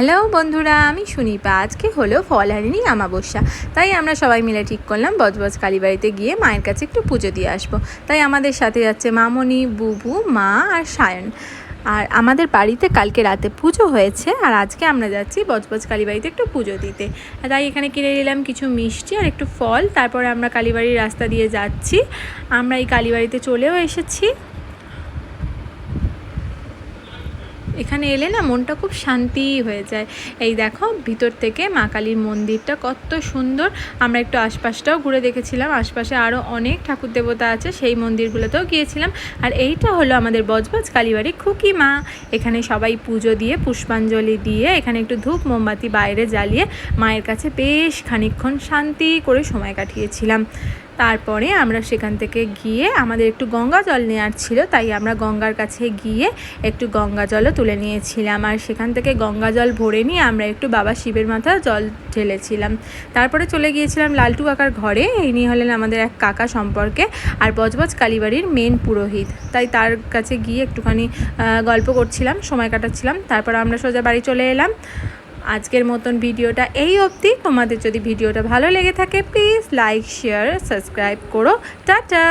Hello বন্ধুরা, আমি সুনিপা। আজকে হলো ফলহারিণী আমাবস্যা। তাই আমরা সবাই মিলে ঠিক করলাম বজবজ কালীবাড়িতে গিয়ে মায়ের কাছে একটু পুজো দিয়ে আসব। তাই আমাদের সাথে যাচ্ছে মামনি, বুবু, মা আর সায়ন। আর আমাদের বাড়িতে কালকে রাতে পুজো হয়েছে আর আজকে আমরা যাচ্ছি বজবজ কালীবাড়িতে একটু পুজো দিতে। তাই এখানে কিনে নিলাম কিছু মিষ্টি আর একটু ফল। তারপরে আমরা কালীবাড়ির রাস্তা দিয়ে যাচ্ছি। আমরা এই কালীবাড়িতে চলেও এসেছি। এখানে এলে না মনটা খুব শান্তি হয়ে যায়। এই দেখো, ভিতর থেকে মা কালীর মন্দিরটা কত সুন্দর। আমরা একটু আশপাশটাও ঘুরে দেখেছিলাম। আশপাশে আরও অনেক ঠাকুর দেবতা আছে, সেই মন্দিরগুলোতেও গিয়েছিলাম। আর এইটা হলো আমাদের বজবজ কালীবাড়ি খুকি মা। এখানে সবাই পুজো দিয়ে, পুষ্পাঞ্জলি দিয়ে, এখানে একটু ধূপ মোমবাতি বাইরে জ্বালিয়ে মায়ের কাছে বেশ খানিকক্ষণ শান্তি করে সময় কাটিয়েছিলাম। তারপরে আমরা সেখান থেকে গিয়ে, আমাদের একটু গঙ্গা জল নেওয়ার ছিল, তাই আমরা গঙ্গার কাছে গিয়ে একটু গঙ্গা জলও তুলে নিয়েছিলাম। আর সেখান থেকে গঙ্গা জল ভরে নিয়ে আমরা একটু বাবা শিবের মাথায় জল ঢেলেছিলাম। তারপরে চলে গিয়েছিলাম লালটু কাকার ঘরে। ইনি হলেন আমাদের এক কাকা সম্পর্কে, আর বজবজ কালীবাড়ির মেন পুরোহিত। তাই তার কাছে গিয়ে একটুখানি গল্প করছিলাম, সময় কাটাচ্ছিলাম। তারপর আমরা সোজা বাড়ি চলে এলাম। আজকের মতন ভিডিওটা এই অবধি। তোমাদের যদি ভিডিওটা ভালো লেগে থাকে প্লিজ লাইক শেয়ার সাবস্ক্রাইব করো। টাটা!